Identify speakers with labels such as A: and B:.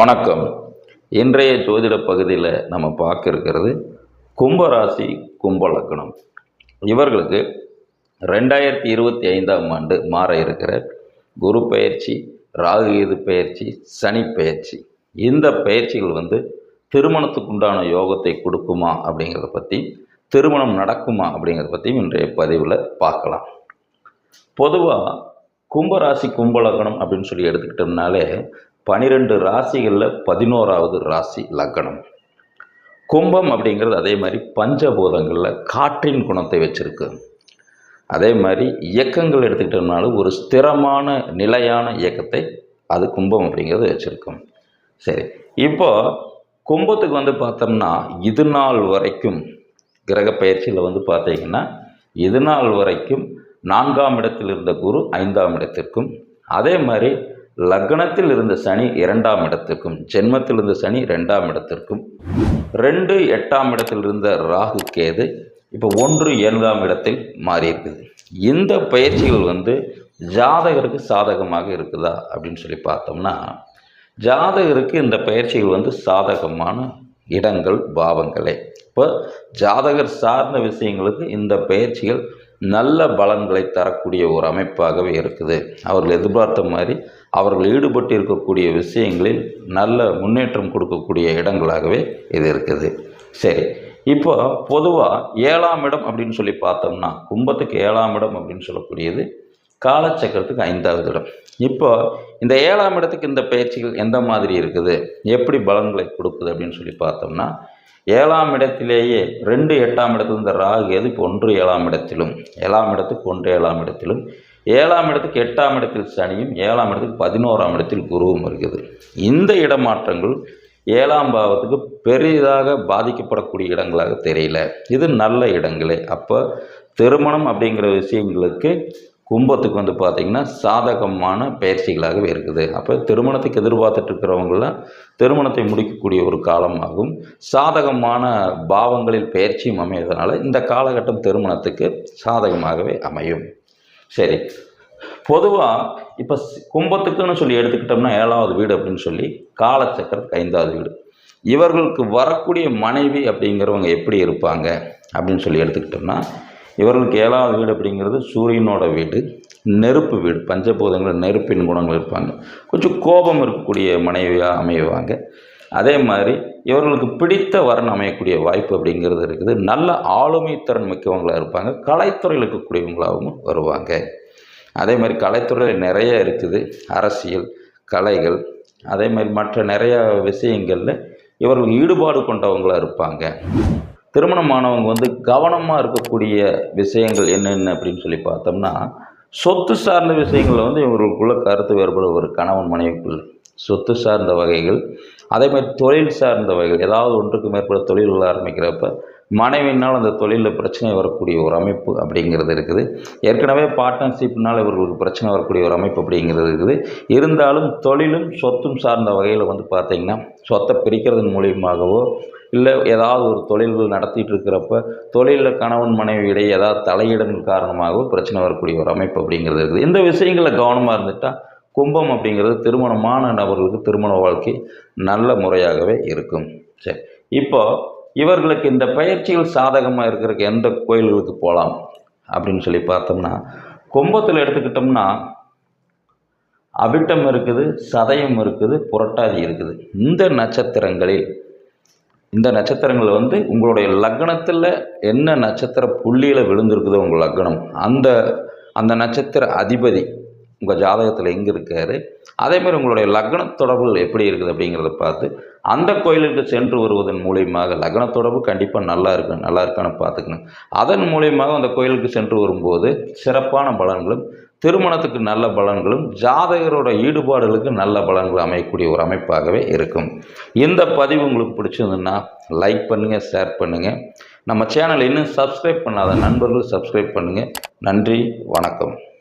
A: வணக்கம். இன்றைய ஜோதிட பகுதியில் நம்ம பார்க்க இருக்கிறது கும்பராசி கும்பலக்கணம் இவர்களுக்கு ரெண்டாயிரத்தி இருபத்தி ஐந்தாம் ஆண்டு மாற இருக்கிற குரு பயிற்சி ராகுகேது பயிற்சி சனி பயிற்சி இந்த பயிற்சிகள் வந்து திருமணத்துக்கு உண்டான யோகத்தை கொடுக்குமா அப்படிங்கிறத பற்றி திருமணம் நடக்குமா அப்படிங்கிறத பற்றியும் இன்றைய பதிவில் பார்க்கலாம். பொதுவாக கும்பராசி கும்பலக்கணம் அப்படின்னு சொல்லி எடுத்துக்கிட்டோம்னாலே பனிரெண்டு ராசிகளில் பதினோராவது ராசி லக்கணம் கும்பம் அப்படிங்கிறது அதே மாதிரி பஞ்சபூதங்களில் காற்றின் குணத்தை வச்சுருக்கு. அதே மாதிரி இயக்கங்கள் எடுத்துக்கிட்டோம்னாலும் ஒரு ஸ்திரமான நிலையான இயக்கத்தை அது கும்பம் அப்படிங்கிறது வச்சுருக்கும். சரி இப்போ கும்பத்துக்கு வந்து பார்த்தோம்னா இது நாள் வரைக்கும் கிரக பயிற்சியில் வந்து பார்த்தீங்கன்னா இது நாள் வரைக்கும் நான்காம் இடத்தில் இருந்த குரு ஐந்தாம் இடத்திற்கும். அதே மாதிரி லக்னத்தில் இருந்த சனி இரண்டாம் இடத்திற்கும் ஜென்மத்தில் இருந்த சனி ரெண்டாம் இடத்திற்கும் ரெண்டு எட்டாம் இடத்தில் இருந்த ராகு கேது இப்போ ஒன்று ஏழாம் இடத்தில் மாறி இருக்குது. இந்த பயிற்சிகள் வந்து ஜாதகருக்கு சாதகமாக இருக்குதா அப்படின்னு சொல்லி பார்த்தோம்னா ஜாதகருக்கு இந்த பயிற்சிகள் வந்து சாதகமான இடங்கள் பாவங்களே. இப்போ ஜாதகர் சார்ந்த விஷயங்களுக்கு இந்த பயிற்சிகள் நல்ல பலன்களை தரக்கூடிய ஒரு அமைப்பாகவே இருக்குது. அவர்கள் எதிர்பார்த்த மாதிரி அவர்கள் ஈடுபட்டு இருக்கக்கூடிய விஷயங்களில் நல்ல முன்னேற்றம் கொடுக்கக்கூடிய இடங்களாகவே இது இருக்குது. சரி இப்போ பொதுவாக ஏழாம் இடம் அப்படின்னு சொல்லி பார்த்தோம்னா கும்பத்துக்கு ஏழாம் இடம் அப்படின்னு சொல்லக்கூடியது காலச்சக்கரத்துக்கு ஐந்தாவது இடம். இப்போ இந்த ஏழாம் இடத்துக்கு இந்த பயிற்சிகள் எந்த மாதிரி இருக்குது? எப்படி பலன்களை கொடுக்குது அப்படின்னு சொல்லி பார்த்தோம்னா ஏழாம் இடத்திலேயே ரெண்டு எட்டாம் இடத்துல இந்த ராகு எது? இப்போ ஒன்று ஏழாம் இடத்திலும். ஏழாம் இடத்துக்கு ஒன்று ஏழாம் இடத்திலும். ஏழாம் இடத்துக்கு எட்டாம் இடத்தில் சனியும் ஏழாம் இடத்துக்கு பதினோராம் இடத்தில் குருவும் இருக்குது. இந்த இடமாற்றங்கள் ஏழாம் பாவத்துக்கு பெரிதாக பாதிக்கப்படக்கூடிய இடங்களாக தெரியல. இது நல்ல இடங்களே. அப்போ திருமணம் அப்படிங்கிற விஷயங்களுக்கு கும்பத்துக்கு வந்து பார்த்திங்கன்னா சாதகமான பயிற்சிகளாகவே இருக்குது. அப்போ திருமணத்துக்கு எதிர்பார்த்துட்டு இருக்கிறவங்களாம் திருமணத்தை முடிக்கக்கூடிய ஒரு காலமாகும். சாதகமான பாவங்களில் பயிற்சியும் அமைவதனால இந்த காலகட்டம் திருமணத்துக்கு சாதகமாகவே அமையும். சரி. பொதுவாக இப்போ கும்பத்துக்குன்னு சொல்லி எடுத்துக்கிட்டோம்னா ஏழாவது வீடு அப்படின்னு சொல்லி காலச்சக்கரத்துக்கு ஐந்தாவது வீடு. இவர்களுக்கு வரக்கூடிய மனைவி அப்படிங்கிறவங்க எப்படி இருப்பாங்க அப்படின்னு சொல்லி எடுத்துக்கிட்டோம்னா இவர்களுக்கு ஏழாவது வீடு அப்படிங்கிறது சூரியனோட வீடு நெருப்பு வீடு பஞ்சபூதங்கள் நெருப்பின் குணங்கள் இருப்பாங்க. கொஞ்சம் கோபம் இருக்கக்கூடிய மனைவியாக அமைவாங்க. அதே மாதிரி இவர்களுக்கு பிடித்த வரன் அமையக்கூடிய வாய்ப்பு அப்படிங்கிறது இருக்குது. நல்ல ஆளுமை திறன் மிக்கவங்களாக இருப்பாங்க. கலைத்துறையில் இருக்கக்கூடியவங்களாகவும் வருவாங்க. அதே மாதிரி கலைத்துறையில் நிறைய இருக்குது. அரசியல் கலைகள் அதே மாதிரி மற்ற நிறைய விஷயங்களில் இவர்கள் ஈடுபாடு கொண்டவங்களாக இருப்பாங்க. திருமணமானவங்க வந்து கவனமாக இருக்கக்கூடிய விஷயங்கள் என்னென்ன அப்படின்னு சொல்லி பார்த்தோம்னா சொத்து சார்ந்த விஷயங்களில் வந்து இவர்களுக்குள்ள கருத்து வேறுபடும் ஒரு கணவன் மனைவிக்குள் சொத்து சார்ந்த வகைகள் அதே மாதிரி தொழில் சார்ந்த வகைகள் ஏதாவது ஒன்றுக்கு மேற்பட்ட தொழில்கள் ஆரம்பிக்கிறப்ப மனைவினால் அந்த தொழிலில் பிரச்சனை வரக்கூடிய ஒரு அமைப்பு அப்படிங்கிறது இருக்குது. ஏற்கனவே பார்ட்னர்ஷிப்னால் இவர்களுக்கு பிரச்சனை வரக்கூடிய ஒரு அமைப்பு அப்படிங்கிறது இருக்குது. இருந்தாலும் தொழிலும் சொத்தும் சார்ந்த வகையில் வந்து பார்த்திங்கன்னா சொத்தை பிரிக்கிறதன் மூலியமாகவோ இல்லை ஏதாவது ஒரு தொழில்கள் நடத்திட்டு இருக்கிறப்ப தொழிலில் கணவன் மனைவி இடையே ஏதாவது தலையிடல் காரணமாகவோ பிரச்சனை வரக்கூடிய ஒரு அமைப்பு அப்படிங்கிறது இருக்குது. இந்த விஷயங்களில் கவனமாக இருந்துட்டால் கும்பம் அப்படிங்கிறது திருமணமான நபர்களுக்கு திருமண வாழ்க்கை நல்ல முறையாகவே இருக்கும். சரி இப்போ இவர்களுக்கு இந்த பயிற்சிகள் சாதகமாக இருக்கிறதுக்கு எந்த கோயில்களுக்கு போகலாம் அப்படின்னு சொல்லி பார்த்தோம்னா கும்பத்தில் எடுத்துக்கிட்டோம்னா அவிட்டம் இருக்குது சதயம் இருக்குது புரட்டாதி இருக்குது. இந்த நட்சத்திரங்களில் இந்த நட்சத்திரங்கள் வந்து உங்களுடைய லக்னத்தில் என்ன நட்சத்திர புள்ளியில் விழுந்திருக்குதோ உங்கள் லக்னம் அந்த அந்த நட்சத்திர அதிபதி உங்கள் ஜாதகத்தில் எங்கே இருக்கார்? அதேமாதிரி உங்களுடைய லக்ன தொடர்புகள் எப்படி இருக்குது அப்படிங்கிறத பார்த்து அந்த கோயிலுக்கு சென்று வருவதன் மூலியமாக லக்ன தொடர்பு கண்டிப்பாக நல்லா இருக்கு நல்லா இருக்கான்னு பார்த்துக்கணும். அதன் மூலியமாக அந்த கோயிலுக்கு சென்று வரும்போது சிறப்பான பலன்களும் திருமணத்துக்கு நல்ல பலன்களும் ஜாதகரோட ஈடுபாடுகளுக்கு நல்ல பலன்கள் அமையக்கூடிய ஒரு அமைப்பாகவே இருக்கும். இந்த பதிவு உங்களுக்கு பிடிச்சிருந்துன்னா லைக் பண்ணுங்கள் ஷேர் பண்ணுங்கள் நம்ம சேனல் இன்னும் சப்ஸ்கிரைப் பண்ணாத நண்பர்கள் சப்ஸ்கிரைப் பண்ணுங்கள் நன்றி வணக்கம்.